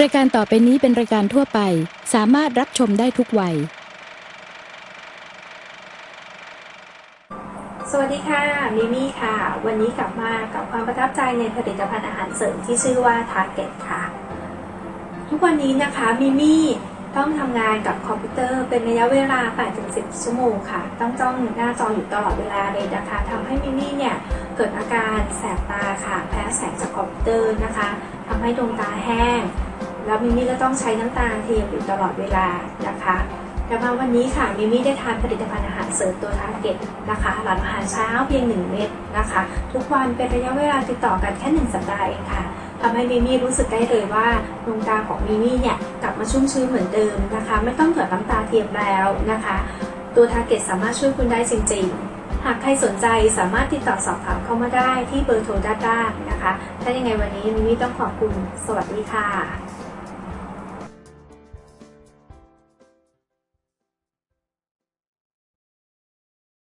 รายการต่อไปนี้เป็นรายการทั่วไป สามารถรับชมได้ทุกวัย สวัสดีค่ะ มิมี่ค่ะ วันนี้กลับมากับความประทับใจในผลิตภัณฑ์อาหารเสริมที่ชื่อว่า Target ค่ะ ทุกวันนี้นะคะ มิมี่ต้องทำงานกับคอมพิวเตอร์เป็นระยะเวลา 8-10 ชั่วโมงค่ะ ต้องจ้องหน้าจออยู่ตลอดเวลาเลยนะคะทำให้มิมี่เนี่ยเกิดอาการแสบตาค่ะ แพ้แสงจากคอมพิวเตอร์นะคะทำให้ดวงตาแห้ง แล้วมิมี่ก็ต้องใช้น้ำตาเทียมอยู่ตลอดเวลานะคะแต่มาวันนี้ค่ะมิมี่ได้ทานผลิตภัณฑ์อาหารเสริมตัวทาร์เก็ตนะคะ หลังอาหารเช้าเพียง 1 เม็ดนะคะ ทุกวันเป็นระยะเวลาติดต่อกันแค่ 1 สัปดาห์เองค่ะทำให้มิมี่รู้สึกได้เลยว่าดวงตาของมิมี่เนี่ยกลับมาชุ่มชื้นเหมือนเดิมนะคะ ไม่ต้องหยดน้ำตาเทียมแล้วนะคะ ตัวทาร์เก็ตสามารถช่วยคุณได้จริง ๆ หากใครสนใจสามารถติดต่อสอบถามเข้ามาได้ที่เบอร์โทรด้านล่างนะคะ ถ้ายังไงวันนี้มิมี่ต้องขอบคุณ สวัสดีค่ะ